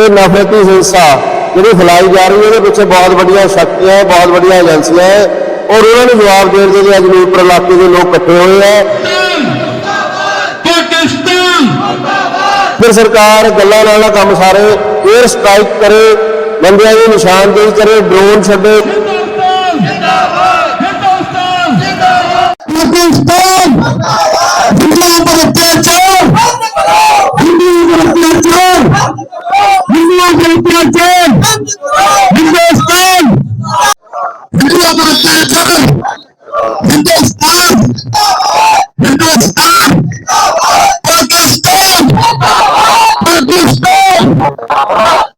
ਇਹ ਨਫ਼ਰਤੀ ਹਿੰਸਾ ਜਿਹੜੀ ਫੈਲਾਈ ਜਾ ਰਹੀ ਹੈ ਉਹਦੇ ਪਿੱਛੇ ਬਹੁਤ ਵੱਡੀਆਂ ਸ਼ਕਤੀਆਂ ਹੈ ਬਹੁਤ ਵੱਡੀਆਂ ਏਜੰਸੀਆਂ ਹੈ ਔਰ ਉਹਨਾਂ ਨੂੰ ਜਵਾਬ ਦੇਣ ਦੇ ਲਈ ਅੱਜ ਨੂਰਪੁਰ ਇਲਾਕੇ ਦੇ ਲੋਕ ਇਕੱਠੇ ਹੋਏ ਹੈ ਪਾਕਿਸਤਾਨ! ਫਿਰ ਸਰਕਾਰ ਗੱਲਾਂ ਨਾਲ ਨਾ ਕੰਮ ਸਾਰੇ 에ਅਰ ਸਟ੍ਰਾਈਕ ਕਰੇ ਬੰਦਿਆਂ ਦੀ ਨਿਸ਼ਾਨਦੇਹੀ ਕਰੇ ਡਰੋਨ ਛੱਡੇ। ਹਿੰਦੁਸਤਾਨ ਜਿੰਦਾਬਾਦ ਹਿੰਦੁਸਤਾਨ ਪਾਕਿਸਤਾਨ ਹਿੰਦੂਆਂ ਪਰ ਅਤਿਆਚਾਰ ਹਿੰਦੂਆਂ ਪਰ ਅਤਿਆਚਾਰ ਹਿੰਦੂਆਂ ਪਰ ਅਤਿਆਚਾਰ ਹਿੰਦੁਸਤਾਨ ਹਿੰਦੂਆਂ ਪਰ ਅਤਿਆਚਾਰ ਹਿੰਦੁਸਤਾਨ ਹਿੰਦੁਸਤਾਨ ਪਾਕਿਸਤਾਨ ਪਾਕਿਸਤਾਨ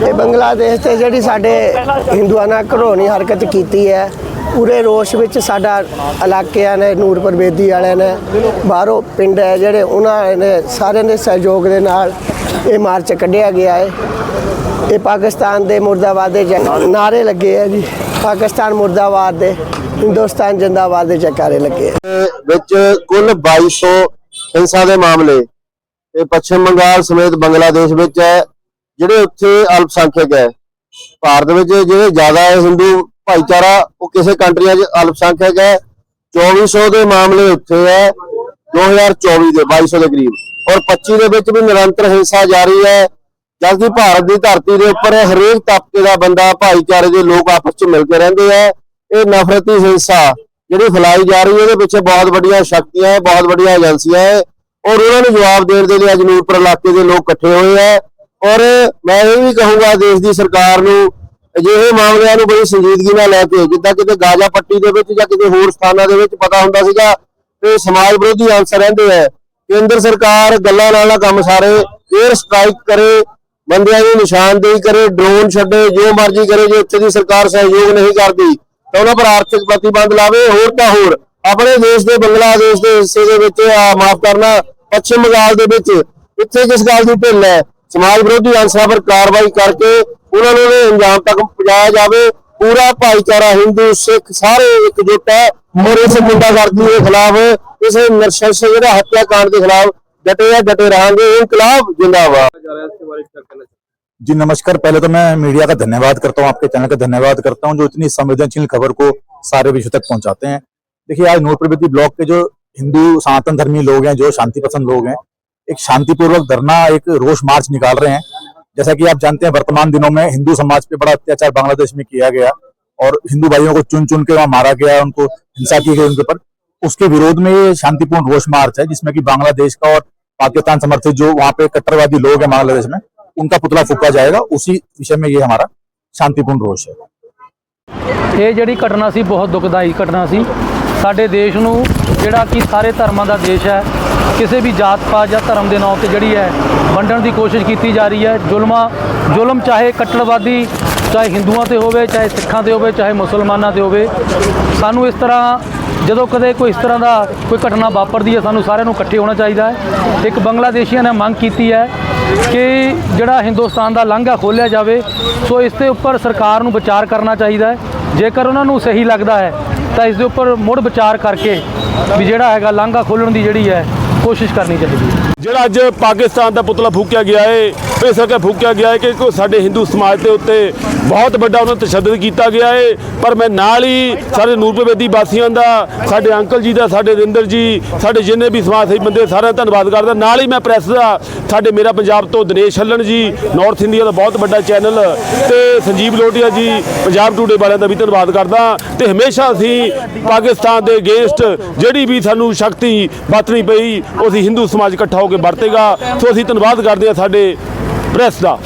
ਇਹ ਬੰਗਲਾਦੇਸ਼ ਤੇ ਜਿਹੜੀ ਸਾਡੇ ਹਿੰਦੂਆਂ ਨਾਲ ਘਰੋਣੀ ਹਰਕਤ ਕੀਤੀ ਹੈ ਪੂਰੇ ਰੋਸ਼ ਵਿੱਚ ਸਾਡਾ ਇਲਾਕਿਆਂ ਨੇ ਨੂਰਪੁਰ ਬੇਦੀ ਵਾਲਿਆਂ ਨੇ ਬਾਹਰੋਂ ਪਿੰਡ ਹੈ ਜਿਹੜੇ ਉਹਨਾਂ ਨੇ ਸਾਰਿਆਂ ਦੇ ਸਹਿਯੋਗ ਦੇ ਨਾਲ ਇਹ ਮਾਰਚ ਕੱਢਿਆ ਗਿਆ ਹੈ ਇਹ ਪਾਕਿਸਤਾਨ ਦੇ ਮੁਰਦਾਬਾਦ ਦੇ ਨਾਰੇ ਲੱਗੇ ਆ ਜੀ। ਪਾਕਿਸਤਾਨ ਮੁਰਦਾਬਾਦ ਦੇ, ਹਿੰਦੁਸਤਾਨ ਜਿੰਦਾਬਾਦ ਦੇ ਜੈਕਾਰੇ ਲੱਗੇ ਵਿੱਚ ਕੁੱਲ 2200 ਹਿੰਸਾ ਦੇ ਮਾਮਲੇ, ਇਹ ਪੱਛਮ ਬੰਗਾਲ ਸਮੇਤ ਬੰਗਲਾਦੇਸ਼ ਵਿੱਚ ਹੈ, ਜਿਹੜੇ ਉੱਥੇ ਅਲਪਸੰਖਿਅਕ ਹੈ। ਭਾਰਤ ਵਿੱਚ ਜਿਹੜੇ ਜ਼ਿਆਦਾ ਹੈ ਹਿੰਦੂ ਭਾਈਚਾਰਾ, ਉਹ ਕਿਸੇ ਕੰਟਰੀਆਂ 'ਚ ਅਲਪਸੰਖਿਅਕ ਹੈ। 2400 ਦੇ ਮਾਮਲੇ ਉੱਥੇ ਹੈ 2024 ਦੇ 2200 ਦੇ ਕਰੀਬ। ਔਰ 25 ਦੇ ਵਿੱਚ ਵੀ ਨਿਰੰਤਰ ਹਿੰਸਾ ਜਾਰੀ ਹੈ। ਜਦਕਿ ਭਾਰਤ ਦੀ ਧਰਤੀ ਦੇ ਉੱਪਰ ਹਰੇਕ ਤਬਕੇ ਦਾ ਬੰਦਾ, ਭਾਈਚਾਰੇ ਦੇ ਲੋਕ ਆਪਸ 'ਚ ਮਿਲ ਕੇ ਰਹਿੰਦੇ ਹੈ ਇਹ ਨਫ਼ਰਤੀ ਹਿੰਸਾ ਜਿਹੜੀ ਫੈਲਾਈ ਜਾ ਰਹੀ ਹੈ ਉਹਦੇ ਪਿੱਛੇ ਬਹੁਤ ਵੱਡੀਆਂ ਸ਼ਕਤੀਆਂ ਹੈ, ਬਹੁਤ ਵੱਡੀਆਂ ਏਜੰਸੀਆਂ ਹੈ ਔਰ ਉਹਨਾਂ ਨੂੰ ਜਵਾਬ ਦੇਣ ਦੇ ਲਈ ਅੱਜ ਨੂਰਪੁਰ ਇਲਾਕੇ ਦੇ ਲੋਕ ਇਕੱਠੇ ਹੋਏ ਹੈ ਔਰ ਮੈਂ ਇਹ ਵੀ ਕਹੂੰਗਾ, ਦੇਸ਼ ਦੀ ਸਰਕਾਰ ਨੂੰ ਅਜਿਹੇ ਮਾਮਲਿਆਂ ਨੂੰ ਬੜੀ ਸੰਜੀਦਗੀ ਨਾਲ ਲੈ ਕੇ ਜਿੱਦਾਂ ਕਿਤੇ ਗਾਜ਼ਾ ਪੱਟੀ ਦੇ ਵਿੱਚ ਜਾਂ ਕਿਤੇ ਹੋਰ ਸਥਾਨਾਂ ਦੇ ਵਿੱਚ ਪਤਾ ਹੁੰਦਾ ਸੀਗਾ ਕਿ ਸਮਾਜ ਵਿਰੋਧੀ ਅੰਸਰ ਰਹਿੰਦੇ ਹੈ ਕੇਂਦਰ ਸਰਕਾਰ ਗੱਲਾਂ ਨਾਲ ਕੰਮ ਸਾਰੇ 에ਅਰ ਸਟ੍ਰਾਈਕ ਕਰੇ ਬੰਦਿਆਂ ਦੀ ਨਿਸ਼ਾਨਦੇਹੀ ਕਰੇ ਡਰੋਨ ਛੱਡੇ, ਜੋ ਮਰਜ਼ੀ ਕਰੇ, ਜੇ ਉੱਥੇ ਦੀ ਸਰਕਾਰ ਸਹਿਯੋਗ ਨਹੀਂ ਕਰਦੀ, ਤਾਂ ਉਹਨਾਂ ਪਰ ਆਰਥਿਕ ਪ੍ਰਤੀਬੰਧ ਲਾਵੇ, ਹੋਰ ਤਾਂ ਹੋਰ। ਆਪਣੇ ਦੇਸ਼ ਦੇ, ਬੰਗਲਾਦੇਸ਼ ਦੇ ਹਿੱਸੇ ਦੇ ਵਿੱਚ ਮਾਫ ਕਰਨਾ, ਪੱਛਮ ਬੰਗਾਲ ਦੇ ਵਿੱਚ, ਇੱਥੇ ਕਿਸ ਗੱਲ ਦੀ ਢਿੱਲ ਹੈ? ਸਮਾਜ ਵਿਰੋਧੀ ਅੰਸਰਾਂ ਪਰ ਕਾਰਵਾਈ ਕਰਕੇ ਉਹਨਾਂ ਨੂੰ ਅੰਜਾਮ ਤੱਕ ਪਹੁੰਚਾਇਆ ਜਾਵੇ। ਪੂਰਾ ਭਾਈਚਾਰਾ ਹਿੰਦੂ, ਸਿੱਖ, ਸਾਰੇ ਇਕਜੁੱਟ ਹੈ। ਔਰ ਇਸ ਗੁੰਡਾਗਰਦੀ ਦੇ ਖਿਲਾਫ। ਇਸ ਨਰਸ਼ੰਸ ਜਿਹੜਾ ਹੱਤਿਆਕਾਂਡ ਦੇ ਖਿਲਾਫ डटे या डटे रहेंगे, इनकलाब जिंदाबाद। जी, नमस्कार। पहले तो मैं मीडिया का धन्यवाद करता हूँ, आपके चैनल का धन्यवाद करता हूँ, जो इतनी संवेदनशील खबर को सारे विश्व तक पहुंचाते हैं। देखिए, आज नोट प्रवृत्ति ब्लॉक के जो हिंदू सनातन धर्मी लोग हैं, जो शांति पसंद लोग हैं, एक शांतिपूर्वक धरना, एक रोष मार्च निकाल रहे हैं। जैसा कि आप जानते हैं, वर्तमान दिनों में हिंदू समाज पे बड़ा अत्याचार बांग्लादेश में किया गया और हिंदू भाइयों को चुन चुन के वहाँ मारा गया, उनको हिंसा की गई उनके ऊपर। उसके विरोध में ये शांतिपूर्ण रोष मार्च है जिसमें कि बांग्लादेश का और पाकिस्तान समर्थित जो वहां पे कट्टरवादी लोग हैं बांग्लादेश में उनका पुतला फूका जाएगा उसी विषय में ये हमारा शांतिपूर्ण रोष है ਇਹ ਜਿਹੜੀ ਘਟਨਾ ਸੀ ਬਹੁਤ ਦੁਖਦਾਈ ਘਟਨਾ ਸੀ ਸਾਡੇ ਦੇਸ਼ ਨੂੰ ਜਿਹੜਾ ਕਿ ਸਾਰੇ ਧਰਮਾਂ ਦਾ ਦੇਸ਼ ਹੈ ਕਿਸੇ ਵੀ ਜਾਤ ਪਾਤ ਜਾਂ ਧਰਮ ਦੇ ਨਾਂ ਤੇ ਜਿਹੜੀ ਹੈ ਵੰਡਣ ਦੀ ਕੋਸ਼ਿਸ਼ ਕੀਤੀ ਜਾ ਰਹੀ ਹੈ ਜ਼ੁਲਮਾਂ ਜ਼ੁਲਮ ਚਾਹੇ ਕੱਟੜਵਾਦੀ ਚਾਹੇ ਹਿੰਦੂਆਂ ਤੇ ਹੋਵੇ ਚਾਹੇ ਸਿੱਖਾਂ ਤੇ ਹੋਵੇ ਚਾਹੇ ਮੁਸਲਮਾਨਾਂ ਤੇ ਹੋਵੇ ਸਾਨੂੰ ਇਸ ਤਰ੍ਹਾਂ ਜਦੋਂ ਕਦੇ ਕੋਈ ਇਸ ਤਰ੍ਹਾਂ ਦਾ ਕੋਈ ਘਟਨਾ ਵਾਪਰਦੀ ਹੈ, ਸਾਨੂੰ ਸਾਰਿਆਂ ਨੂੰ ਇਕੱਠੇ ਹੋਣਾ ਚਾਹੀਦਾ ਹੈ। ਇੱਕ ਬੰਗਲਾਦੇਸ਼ੀਆਂ ਨੇ ਮੰਗ ਕੀਤੀ ਹੈ ਕਿ ਜਿਹੜਾ ਹਿੰਦੁਸਤਾਨ ਦਾ ਲਾਂਘਾ ਖੋਲ੍ਹਿਆ ਜਾਵੇ, ਸੋ ਇਸ ਦੇ ਉੱਪਰ ਸਰਕਾਰ ਨੂੰ ਵਿਚਾਰ ਕਰਨਾ ਚਾਹੀਦਾ ਹੈ। ਜੇਕਰ ਉਹਨਾਂ ਨੂੰ ਸਹੀ ਲੱਗਦਾ ਹੈ, ਤਾਂ ਇਸ ਦੇ ਉੱਪਰ ਮੁੜ ਵਿਚਾਰ ਕਰਕੇ ਵੀ ਜਿਹੜਾ ਹੈਗਾ ਲਾਂਘਾ ਖੋਲ੍ਹਣ ਦੀ ਜਿਹੜੀ ਹੈ, ਕੋਸ਼ਿਸ਼ ਕਰਨੀ ਚਾਹੀਦੀ ਹੈ। ਜਿਹੜਾ ਅੱਜ ਪਾਕਿਸਤਾਨ ਦਾ ਪੁਤਲਾ ਫੂਕਿਆ ਗਿਆ ਹੈ ਇਸ ਕਰਕੇ ਫੂਕਿਆ ਗਿਆ ਹੈ ਕਿ ਸਾਡੇ ਹਿੰਦੂ ਸਮਾਜ ਦੇ ਉੱਤੇ ਬਹੁਤ ਵੱਡਾ ਉਹਨਾਂ ਤੇ ਤਸ਼ੱਦਦ ਕੀਤਾ ਗਿਆ ਹੈ। ਪਰ ਮੈਂ ਨਾਲ ਹੀ ਸਾਰੇ ਨੂਰਪੁਰ ਵਾਸੀਆਂ ਦਾ, ਸਾਡੇ ਅੰਕਲ ਜੀ ਦਾ, ਸਾਡੇ ਰਿੰਦਰ ਜੀ, ਸਾਡੇ ਜਿੰਨੇ ਵੀ ਸਮਾਜ ਸੇਵੀ ਬੰਦੇ, ਸਾਰਿਆਂ ਦਾ ਧੰਨਵਾਦ ਕਰਦਾ। ਨਾਲ ਹੀ ਮੈਂ ਪ੍ਰੈਸ ਦਾ, ਸਾਡੇ ਮੇਰਾ ਪੰਜਾਬ ਤੋਂ ਦਿਨੇਸ਼ ਹੱਲਣ ਜੀ ਨਾਰਥ ਇੰਡੀਆ ਦਾ ਬਹੁਤ ਵੱਡਾ ਚੈਨਲ ਤੇ ਸੰਜੀਵ ਲੋਟੀਆ ਜੀ, ਪੰਜਾਬ ਟੂਡੇ ਵਾਲਿਆਂ ਦਾ ਵੀ ਧੰਨਵਾਦ ਕਰਦਾ। ਤੇ ਹਮੇਸ਼ਾ ਅਸੀਂ ਪਾਕਿਸਤਾਨ ਦੇ ਅਗੇਂਸਟ ਜਿਹੜੀ ਵੀ ਸਾਨੂੰ ਸ਼ਕਤੀ ਵਰਤਣੀ ਪਈ, ਉਹ ਅਸੀਂ ਹਿੰਦੂ ਸਮਾਜ ਇਕੱਠਾ ਹੋ ਕੇ ਵਰਤੇਗਾ। ਸੋ ਅਸੀਂ ਧੰਨਵਾਦ ਕਰਦੇ ਹਾਂ ਸਾਡੇ ਪ੍ਰੈਸ ਦਾ